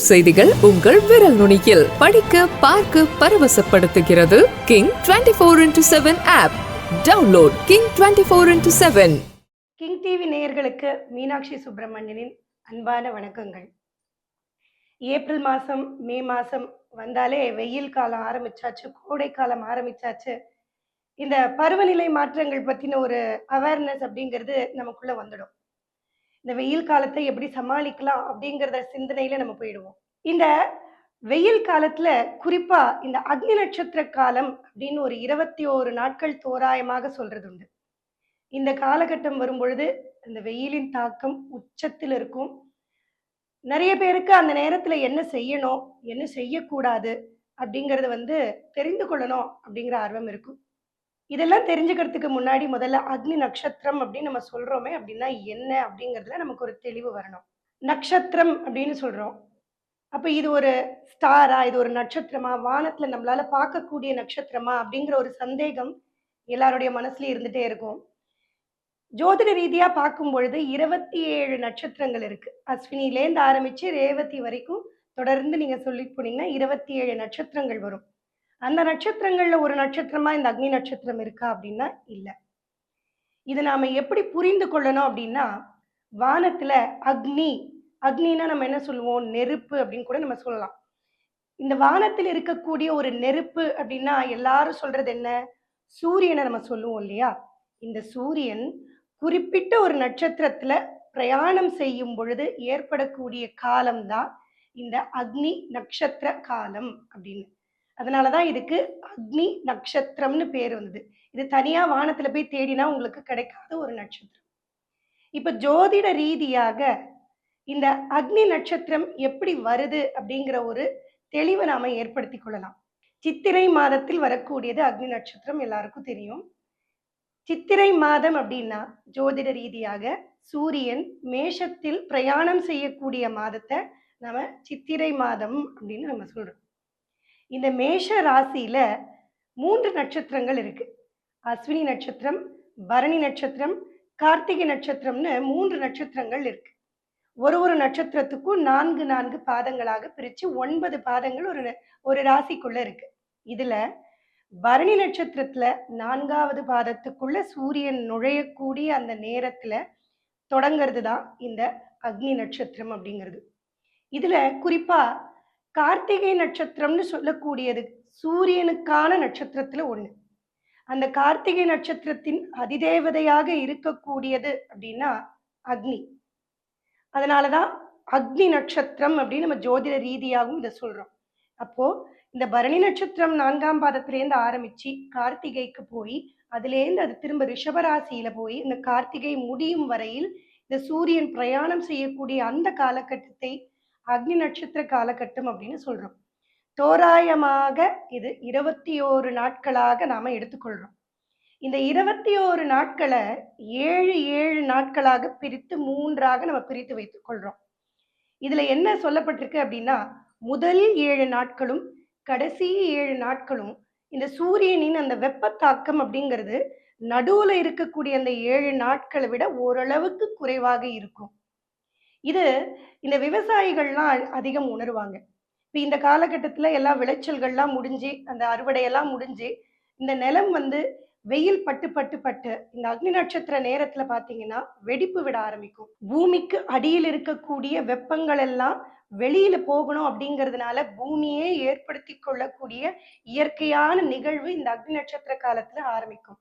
உள்ளூர் செய்திகள் உங்கள் விரல் நுனியில். படிக்க பார்க்க பரவசப்படுத்துகிறது King twenty four into seven app download King twenty four into seven King TV நேயர்களுக்கு மீனாட்சி சுப்பிரமணியனின் அன்பான வணக்கங்கள். ஏப்ரல் மாதம் மே மாதம் வந்தாலே வெயில் காலம் ஆரம்பிச்சாச்சு கோடை காலம் ஆரம்பிச்சாச்சு. இந்த பருவநிலை மாற்றங்கள் பற்றின ஒரு அவேர்னஸ் அப்படிங்கிறது நமக்குள்ளே வந்துடும். இந்த வெயில் காலத்தை எப்படி சமாளிக்கலாம் அப்படிங்கிறத சிந்தனையில நம்ம போயிடுவோம். இந்த வெயில் காலத்துல குறிப்பா இந்த அக்னி நட்சத்திர காலம் அப்படின்னு ஒரு இருபத்தி ஓரு நாட்கள் தோராயமாக சொல்றது உண்டு. இந்த காலகட்டம் வரும் பொழுது அந்த வெயிலின் தாக்கம் உச்சத்தில் இருக்கும். நிறைய பேருக்கு அந்த நேரத்துல என்ன செய்யணும் என்ன செய்யக்கூடாது அப்படிங்கறது வந்து தெரிந்து கொள்ளணும் அப்படிங்கிற ஆர்வம் இருக்கும். இதெல்லாம் தெரிஞ்சுக்கிறதுக்கு முன்னாடி முதல்ல அக்னி நட்சத்திரம் அப்படின்னு நம்ம சொல்றோமே அப்படின்னா என்ன அப்படிங்கிறதுல நமக்கு ஒரு தெளிவு வரணும். நட்சத்திரம் அப்படின்னு சொல்றோம். அப்ப இது ஒரு ஸ்டாரா இது ஒரு நட்சத்திரமா வானத்துல நம்மளால பார்க்கக்கூடிய நட்சத்திரமா அப்படிங்கிற ஒரு சந்தேகம் எல்லாருடைய மனசுலயும் இருந்துட்டே இருக்கும். ஜோதிட ரீதியா பார்க்கும் பொழுது இருபத்தி ஏழு நட்சத்திரங்கள் இருக்கு. அஸ்வினிலேருந்து ஆரம்பிச்சு ரேவதி வரைக்கும் தொடர்ந்து நீங்க சொல்லி போனீங்கன்னா இருபத்தி ஏழு நட்சத்திரங்கள் வரும். அந்த நட்சத்திரங்கள்ல ஒரு நட்சத்திரமா இந்த அக்னி நட்சத்திரம் இருக்கா அப்படின்னா இல்லை. இது நாம எப்படி புரிந்து கொள்ளணும் அப்படின்னா வானத்துல அக்னி அக்னின்னா நம்ம என்ன சொல்லுவோம்? நெருப்பு அப்படின்னு கூட நம்ம சொல்லலாம். இந்த வானத்தில் இருக்கக்கூடிய ஒரு நெருப்பு அப்படின்னா எல்லாரும் சொல்றது என்ன? சூரியனை நம்ம சொல்லுவோம் இல்லையா? இந்த சூரியன் குறிப்பிட்ட ஒரு நட்சத்திரத்துல பிரயாணம் செய்யும் பொழுது ஏற்படக்கூடிய காலம்தான் இந்த அக்னி நட்சத்திர காலம் அப்படின்னு. அதனாலதான் இதுக்கு அக்னி நட்சத்திரம்னு பேர் வந்தது. இது தனியா வானத்துல போய் தேடினா உங்களுக்கு கிடைக்காத ஒரு நட்சத்திரம். இப்ப ஜோதிட ரீதியாக இந்த அக்னி நட்சத்திரம் எப்படி வருது அப்படிங்கிற ஒரு தெளிவை நாம ஏற்படுத்தி கொள்ளலாம். சித்திரை மாதத்தில் வரக்கூடியது அக்னி நட்சத்திரம் எல்லாருக்கும் தெரியும். சித்திரை மாதம் அப்படின்னா ஜோதிட ரீதியாக சூரியன் மேஷத்தில் பிரயாணம் செய்யக்கூடிய மாதத்தை நம்ம சித்திரை மாதம் அப்படின்னு நம்ம சொல்றோம். இந்த மேஷ ராசியில மூன்று நட்சத்திரங்கள் இருக்கு. அஸ்வினி நட்சத்திரம் பரணி நட்சத்திரம் கார்த்திகை நட்சத்திரம்னு மூன்று நட்சத்திரங்கள் இருக்கு. ஒரு ஒரு நட்சத்திரத்துக்கும் நான்கு நான்கு பாதங்களாக பிரிச்சு ஒன்பது பாதங்கள் ஒரு ஒரு ராசிக்குள்ள இருக்கு. இதுல பரணி நட்சத்திரத்துல நான்காவது பாதத்துக்குள்ள சூரியன் நுழையக்கூடிய அந்த நேரத்துல தொடங்கிறது தான் இந்த அக்னி நட்சத்திரம் அப்படிங்கிறது. இதுல குறிப்பா கார்த்திகை நட்சத்திரம்னு சொல்லக்கூடியது சூரியனுக்கான நட்சத்திரத்துல ஒண்ணு. அந்த கார்த்திகை நட்சத்திரத்தின் அதிதேவதையாக இருக்கக்கூடியது அப்படின்னா அக்னி. அதனாலதான் அக்னி நட்சத்திரம் அப்படின்னு நம்ம ஜோதிட ரீதியாகவும் இதை சொல்றோம். அப்போ இந்த பரணி நட்சத்திரம் நான்காம் பாதத்திலேருந்து ஆரம்பிச்சு கார்த்திகைக்கு போய் அதுலேருந்து அது திரும்ப ரிஷபராசியில போய் இந்த கார்த்திகை முடியும் வரையில் இந்த சூரியன் பிரயாணம் செய்யக்கூடிய அந்த காலகட்டத்தை அக்னி நட்சத்திர காலகட்டம் அப்படின்னு சொல்றோம். தோராயமாக இது இருபத்தி ஓரு நாட்களாக நாம எடுத்துக்கொள்றோம். இந்த இருபத்தி ஓரு நாட்களை ஏழு ஏழு நாட்களாக பிரித்து மூன்றாக நம்ம பிரித்து வைத்துக் கொள்றோம் இதுல என்ன சொல்லப்பட்டிருக்கு அப்படின்னா முதல் ஏழு நாட்களும் கடைசி ஏழு நாட்களும் இந்த சூரியனின் அந்த வெப்பத்தாக்கம் அப்படிங்கிறது நடுவுல இருக்கக்கூடிய அந்த ஏழு நாட்களை விட ஓரளவுக்கு குறைவாக இருக்கும். இது இந்த விவசாயிகள்லாம் அதிகம் உணருவாங்க. இப்போ இந்த காலகட்டத்துல எல்லா விளைச்சல்கள்லாம் முடிஞ்சு அந்த அறுவடையெல்லாம் முடிஞ்சு இந்த நிலம் வந்து வெயில் பட்டு பட்டு பட்டு இந்த அக்னி நட்சத்திர நேரத்துல பாத்தீங்கன்னா வெடிப்பு விட ஆரம்பிக்கும். பூமிக்கு அடியில் இருக்கக்கூடிய வெப்பங்கள் எல்லாம் வெளியில போகணும் அப்படிங்கிறதுனால பூமியே ஏற்படுத்தி கொள்ளக்கூடிய இயற்கையான நிகழ்வு இந்த அக்னி நட்சத்திர காலத்துல ஆரம்பிக்கும்.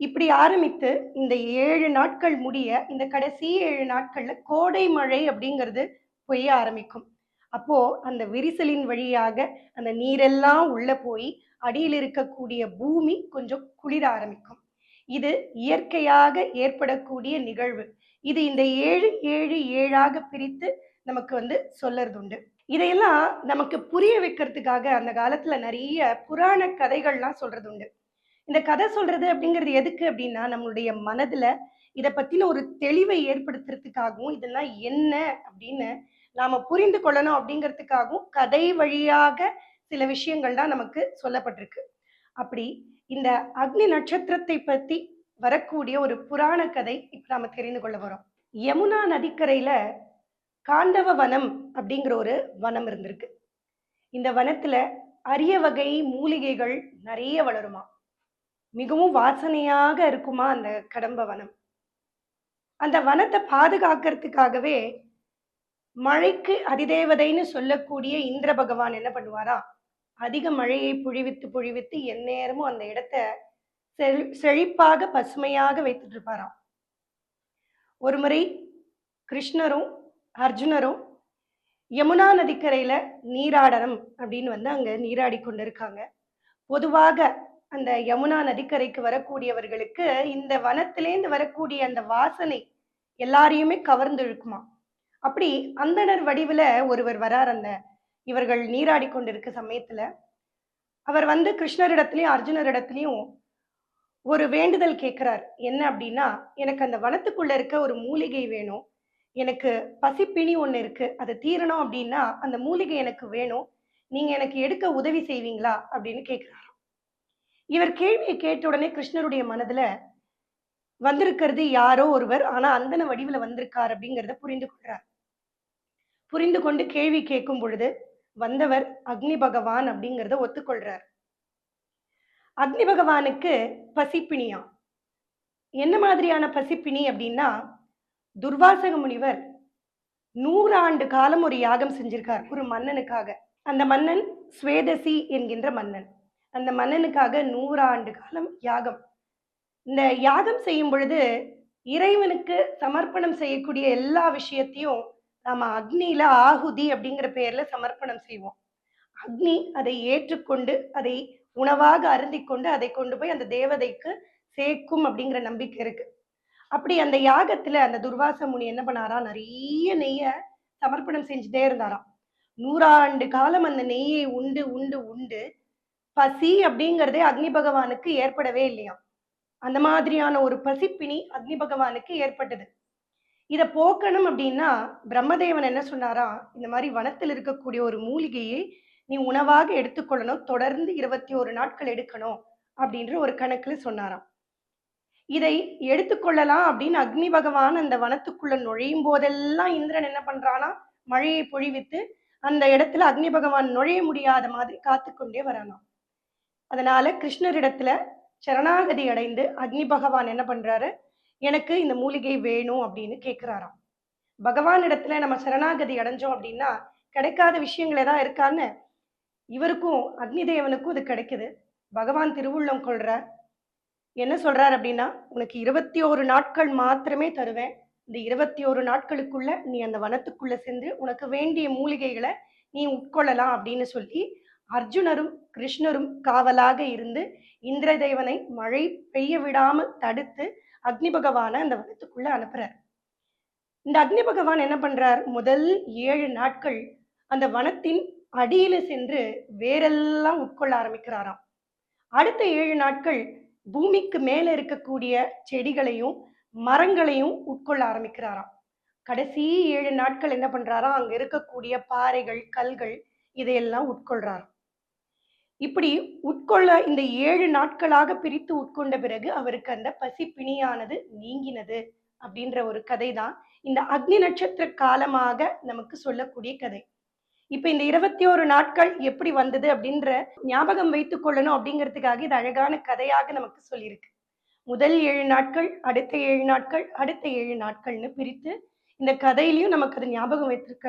இப்படி ஆரம்பித்து இந்த ஏழு நாட்கள் முடிய இந்த கடைசி ஏழு நாட்கள்ல கோடை மழை அப்படிங்கிறது பொய்ய ஆரம்பிக்கும். அப்போ அந்த விரிசலின் வழியாக அந்த நீரெல்லாம் உள்ள போய் அடியில் இருக்கக்கூடிய பூமி கொஞ்சம் குளிர ஆரம்பிக்கும். இது இயற்கையாக ஏற்படக்கூடிய நிகழ்வு. இது இந்த ஏழு ஏழு ஏழாக பிரித்து நமக்கு வந்து சொல்லறது உண்டு இதையெல்லாம் நமக்கு புரிய வைக்கிறதுக்காக அந்த காலத்துல நிறைய புராண கதைகள்லாம் சொல்றது உண்டு இந்த கதை சொல்றது அப்படிங்கிறது எதுக்கு அப்படின்னா நம்மளுடைய மனதுல இதை பத்தின ஒரு தெளிவை ஏற்படுத்துறதுக்காகவும் இதெல்லாம் என்ன அப்படின்னு நாம புரிந்து கொள்ளணும் அப்படிங்கிறதுக்காகவும் கதை வழியாக சில விஷயங்கள் தான் நமக்கு சொல்லப்பட்டிருக்கு. அப்படி இந்த அக்னி நட்சத்திரத்தை பத்தி வரக்கூடிய ஒரு புராண கதை இப்ப நாம தெரிந்து கொள்ள வரோம் யமுனா நதிக்கரையில காண்டவ வனம் அப்படிங்கிற ஒரு வனம் இருந்திருக்கு. இந்த வனத்துல அரிய வகை மூலிகைகள் நிறைய வளருமா? மிகவும் வாசனையாக இருக்குமா அந்த கடம்ப வனம்? அந்த வனத்தை பாதுகாக்கிறதுக்காகவே மழைக்கு அதிதேவதைன்னு சொல்லக்கூடிய இந்திர பகவான் என்ன பண்ணுவாரா? அதிக மழையை புழிவித்து புழிவித்து எந்நேரமும் அந்த இடத்த செழி- செழிப்பாக பசுமையாக வைத்துட்டு இருப்பாராம் ஒரு முறை கிருஷ்ணரும் அர்ஜுனரும் யமுனா நதிக்கரையில நீராடனம் அப்படின்னு வந்து அங்க நீராடி கொண்டிருக்காங்க. பொதுவாக அந்த யமுனா நதிக்கரைக்கு வரக்கூடியவர்களுக்கு இந்த வனத்திலேந்து வரக்கூடிய அந்த வாசனை எல்லாரையுமே கவர்ந்து இழுக்குமா அப்படி அந்தணர் வடிவுல ஒருவர் வரார் அந்த இவர்கள் நீராடி கொண்டிருக்க சமயத்துல. அவர் வந்து கிருஷ்ணரிடத்துலயும் அர்ஜுனரிடத்துலயும் ஒரு வேண்டுதல் கேட்கிறார். என்ன அப்படின்னா எனக்கு அந்த வனத்துக்குள்ள இருக்க ஒரு மூலிகை வேணும். எனக்கு பசிப்பிணி ஒன்று இருக்கு. அது தீரணும் அப்படின்னா அந்த மூலிகை எனக்கு வேணும். நீங்க எனக்கு எடுக்க உதவி செய்வீங்களா? அப்படின்னு கேட்கிறாராம் இவர் கேள்வியை கேட்ட உடனே கிருஷ்ணருடைய மனதுல வந்திருக்கிறது யாரோ ஒருவர் ஆனா அந்தன வடிவுல வந்திருக்கார் அப்படிங்கிறத புரிந்து கொள்றார். புரிந்து கொண்டு கேள்வி கேட்கும் பொழுது வந்தவர் அக்னி பகவான் அப்படிங்கிறத ஒத்துக்கொள்றார். அக்னி பகவானுக்கு பசிப்பிணியா என்ன மாதிரியான பசிப்பிணி அப்படின்னா துர்வாசக முனிவர் நூறு ஆண்டு காலம் ஒரு யாகம் செஞ்சிருக்கார் ஒரு மன்னனுக்காக. அந்த மன்னன் ஸ்வேதசி என்கின்ற மன்னன். அந்த மன்னனுக்காக நூறாண்டு காலம் யாகம். இந்த யாகம் செய்யும் பொழுது இறைவனுக்கு சமர்ப்பணம் செய்யக்கூடிய எல்லா விஷயத்தையும் நாம அக்னியில ஆகுதி அப்படிங்கிற பெயர்ல சமர்ப்பணம் செய்வோம். அக்னி அதை ஏற்றுக்கொண்டு அதை உணவாக அருந்தி கொண்டு அதை கொண்டு போய் அந்த தேவதைக்கு சேர்க்கும் அப்படிங்கிற நம்பிக்கை இருக்கு. அப்படி அந்த யாகத்துல அந்த துர்வாச முனி என்ன பண்ணாராம் நிறைய நெய்ய சமர்ப்பணம் செஞ்சுட்டே இருந்தாராம். நூறாண்டு காலம் அந்த நெய்யை உண்டு உண்டு உண்டு பசி அப்படிங்கிறதே அக்னி பகவானுக்கு ஏற்படவே இல்லையாம். அந்த மாதிரியான ஒரு பசிப்பினி அக்னி பகவானுக்கு ஏற்பட்டது. இதை போக்கணும் அப்படின்னா பிரம்மதேவன் என்ன சொன்னாரா? இந்த மாதிரி வனத்தில் இருக்கக்கூடிய ஒரு மூலிகையை நீ உணவாக எடுத்துக்கொள்ளணும். தொடர்ந்து இருபத்தி ஒரு நாட்கள் எடுக்கணும் அப்படின்ற ஒரு கணக்குல சொன்னாராம். இதை எடுத்துக்கொள்ளலாம் அப்படின்னு அக்னி பகவான் அந்த வனத்துக்குள்ள நுழையும் போதெல்லாம் இந்திரன் என்ன பண்றானா? மழையை பொழிவித்து அந்த இடத்துல அக்னி பகவான் நுழைய முடியாத மாதிரி காத்து கொண்டே வரானாம். அதனால கிருஷ்ணரிடத்துல சரணாகதி அடைந்து அக்னி பகவான் என்ன பண்றாரு? எனக்கு இந்த மூலிகை வேணும் அப்படின்னு கேட்கிறாராம் பகவான் இடத்துல நம்ம சரணாகதி அடைஞ்சோம் அப்படின்னா கிடைக்காத விஷயங்கள் ஏதாவது இருக்கான்னு இவருக்கும் அக்னி தேவனுக்கும் இது கிடைக்குது. பகவான் திருவுள்ளம் கொள்றார். என்ன சொல்றார் அப்படின்னா உனக்கு இருபத்தி ஒரு நாட்கள் மாத்திரமே தருவேன். இந்த இருபத்தி ஒரு நாட்களுக்குள்ள நீ அந்த வனத்துக்குள்ள சென்று உனக்கு வேண்டிய மூலிகைகளை நீ உட்கொள்ளலாம் அப்படின்னு சொல்லி அர்ஜுனரும் கிருஷ்ணரும் காவலாக இருந்து இந்திரதேவனை மழை பெய்ய விடாமல் தடுத்து அக்னி பகவான அந்த வனத்துக்குள்ள அனுப்புறார். இந்த அக்னி பகவான் என்ன பண்றார்? முதல் ஏழு நாட்கள் அந்த வனத்தின் அடியில சென்று வேறெல்லாம் உட்கொள்ள ஆரம்பிக்கிறாராம். அடுத்த ஏழு நாட்கள் பூமிக்கு மேல இருக்கக்கூடிய செடிகளையும் மரங்களையும் உட்கொள்ள ஆரம்பிக்கிறாராம். கடைசி ஏழு நாட்கள் என்ன பண்றாரா அங்க இருக்கக்கூடிய பாறைகள் கல்கள் இதையெல்லாம் உட்கொள்றாராம். இப்படி உட்கொள்ள இந்த ஏழு நாட்களாக பிரித்து உட்கொண்ட பிறகு அவருக்கு அந்த பசி பிணியானது நீங்கினது அப்படின்ற ஒரு கதை தான் இந்த அக்னி நட்சத்திர காலமாக நமக்கு சொல்லக்கூடிய கதை. இப்ப இந்த இருபத்தி ஒரு நாட்கள் எப்படி வந்தது அப்படின்ற ஞாபகம் வைத்துக் கொள்ளணும் அப்படிங்கிறதுக்காக இது அழகான கதையாக நமக்கு சொல்லியிருக்கு. முதல் ஏழு நாட்கள் அடுத்த ஏழு நாட்கள் அடுத்த ஏழு நாட்கள்னு பிரித்து இந்த கதையிலையும் நமக்கு அது ஞாபகம் வைத்திருக்க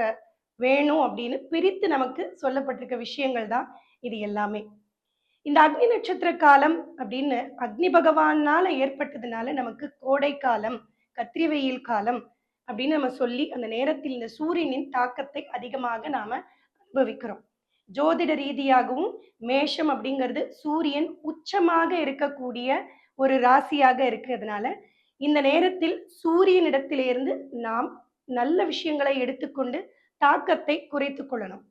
வேணும் அப்படின்னு பிரித்து நமக்கு சொல்லப்பட்டிருக்க விஷயங்கள் தான் இது எல்லாமே. இந்த அக்னி நட்சத்திர காலம் அப்படின்னு அக்னி பகவானால ஏற்பட்டதுனால நமக்கு கோடை காலம் கத்திரி வெயில் காலம் அப்படின்னு நம்ம சொல்லி அந்த நேரத்தில் இந்த சூரியனின் தாக்கத்தை அதிகமாக நாம அனுபவிக்கிறோம். ஜோதிட ரீதியாகவும் மேஷம் அப்படிங்கிறது சூரியன் உச்சமாக இருக்கக்கூடிய ஒரு ராசியாக இருக்கிறதுனால இந்த நேரத்தில் சூரியனிடத்திலிருந்து நாம் நல்ல விஷயங்களை எடுத்துக்கொண்டு தாக்கத்தை குறைத்து கொள்ளணும்.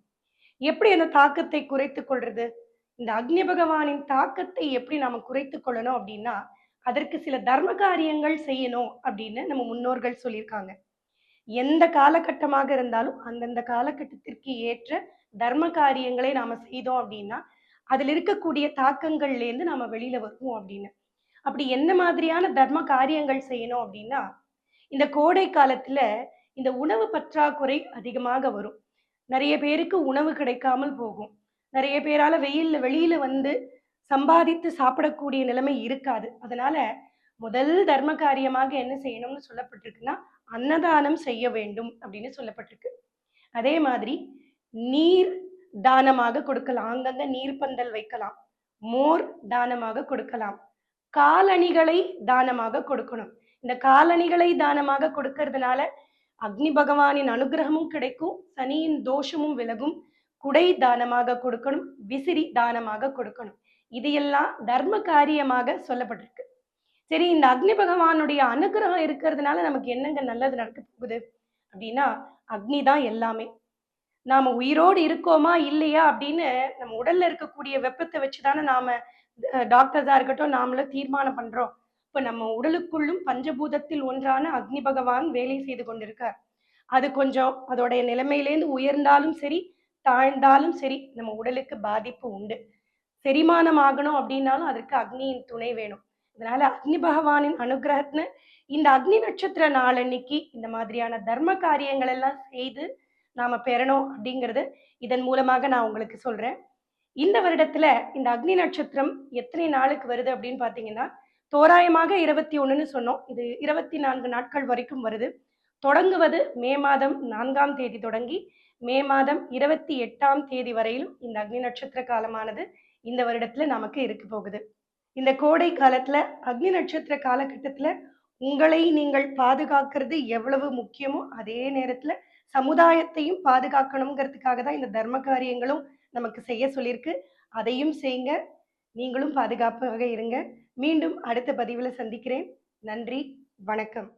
எப்படி அந்த தாக்கத்தை குறைத்து கொள்றது? இந்த அக்னி பகவானின் தாக்கத்தை எப்படி நாம குறைத்து கொள்ளணும் அப்படின்னா அதற்கு சில தர்ம காரியங்கள் செய்யணும் அப்படின்னு நம்ம முன்னோர்கள் சொல்லியிருக்காங்க. எந்த காலகட்டமாக இருந்தாலும் அந்தந்த காலகட்டத்திற்கு ஏற்ற தர்ம காரியங்களை நாம செய்தோம் அப்படின்னா அதுல இருக்கக்கூடிய தாக்கங்கள்ல இருந்து நாம வெளியில வருவோம் அப்படின்னு. அப்படி என்ன மாதிரியான தர்ம காரியங்கள் செய்யணும் அப்படின்னா இந்த கோடை காலத்துல இந்த உணவு பற்றாக்குறை அதிகமாக வரும். நிறைய பேருக்கு உணவு கிடைக்காமல் போகும். நிறைய பேரால வெயில்ல வெளியில வந்து சம்பாதித்து சாப்பிடக்கூடிய நிலைமை இருக்காது. அதனால முதல் தர்ம காரியமாக என்ன செய்யணும்னு சொல்லப்பட்டிருக்குன்னா அன்னதானம் செய்ய வேண்டும் அப்படின்னு சொல்லப்பட்டிருக்கு. அதே மாதிரி நீர் தானமாக கொடுக்கலாம். அங்கங்க நீர்ப்பந்தல் வைக்கலாம். மோர் தானமாக கொடுக்கலாம். காலணிகளை தானமாக கொடுக்கணும். இந்த காலணிகளை தானமாக கொடுக்கறதுனால அக்னி பகவானின் அனுகிரகமும் கிடைக்கும். சனியின் தோஷமும் விலகும். குடை தானமாக கொடுக்கணும். விசிறி தானமாக கொடுக்கணும். இது எல்லாம் தர்ம காரியமாக சொல்லப்பட்டிருக்கு. சரி இந்த அக்னி பகவானுடைய அனுகிரகம் இருக்கிறதுனால நமக்கு என்னங்க நல்லது நடக்க போகுது? அப்படின்னா அக்னி தான் எல்லாமே. நாம உயிரோடு இருக்கோமா இல்லையா அப்படின்னு நம்ம உடல்ல இருக்கக்கூடிய வெப்பத்தை வச்சுதானே நாம டாக்டர்ஸா இருக்கட்டும் நாமளும் தீர்மானம் பண்றோம். இப்ப நம்ம உடலுக்குள்ளும் பஞ்சபூதத்தில் ஒன்றான அக்னி பகவான் வேலை செய்து கொண்டிருக்கார். அது கொஞ்சம் அதோடைய நிலைமையிலேருந்து உயர்ந்தாலும் சரி தாழ்ந்தாலும் சரி நம்ம உடலுக்கு பாதிப்பு உண்டு. செரிமானம் ஆகணும் அப்படின்னாலும் அதற்கு அக்னியின் துணை வேணும். அதனால அக்னி பகவானின் அனுகிரகத்துல இந்த அக்னி நட்சத்திர நாளன்னைக்கு இந்த மாதிரியான தர்ம காரியங்கள் எல்லாம் செய்து நாம பெறணும் அப்படிங்கிறது இதன் மூலமாக நான் உங்களுக்கு சொல்றேன். இந்த வருடத்துல இந்த அக்னி நட்சத்திரம் எத்தனை நாளுக்கு வருது அப்படின்னு பாத்தீங்கன்னா தோராயமாக இருபத்தி ஒன்றுன்னு சொன்னோம். இது இருபத்தி நான்கு நாட்கள் வரைக்கும் வருது. தொடங்குவது மே மாதம் நான்காம் தேதி தொடங்கி மே மாதம் இருபத்தி எட்டாம் தேதி வரையிலும் இந்த அக்னி நட்சத்திர காலமானது இந்த வருடத்துல நமக்கு இருக்க போகுது. இந்த கோடை காலத்துல அக்னி நட்சத்திர காலகட்டத்துல உங்களை நீங்கள் பாதுகாக்கிறது எவ்வளவு முக்கியமோ அதே நேரத்துல சமுதாயத்தையும் பாதுகாக்கணுங்கிறதுக்காக தான் இந்த தர்ம காரியங்களும் நமக்கு செய்ய சொல்லியிருக்கு. அதையும் செய்யுங்க. நீங்களும் பாதுகாப்பாக இருங்க. மீண்டும் அடுத்த பதிவில் சந்திக்கிறேன். நன்றி வணக்கம்.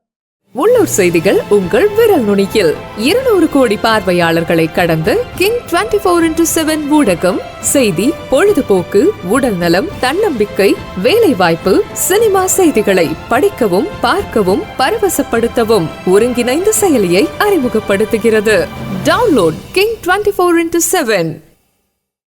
உள்ளூர் செய்திகள் உங்கள் விரல் நுனியில். இருநூறு கோடி பார்வையாளர்களை கடந்து King twenty four into seven ஊடகம் செய்தி பொழுதுபோக்கு உடல் நலம் தன்னம்பிக்கை வேலை வாய்ப்பு சினிமா செய்திகளை படிக்கவும் பார்க்கவும் பரவசப்படுத்தவும் ஒருங்கிணைந்த செயலியை அறிமுகப்படுத்துகிறது. Download King twenty four into seven.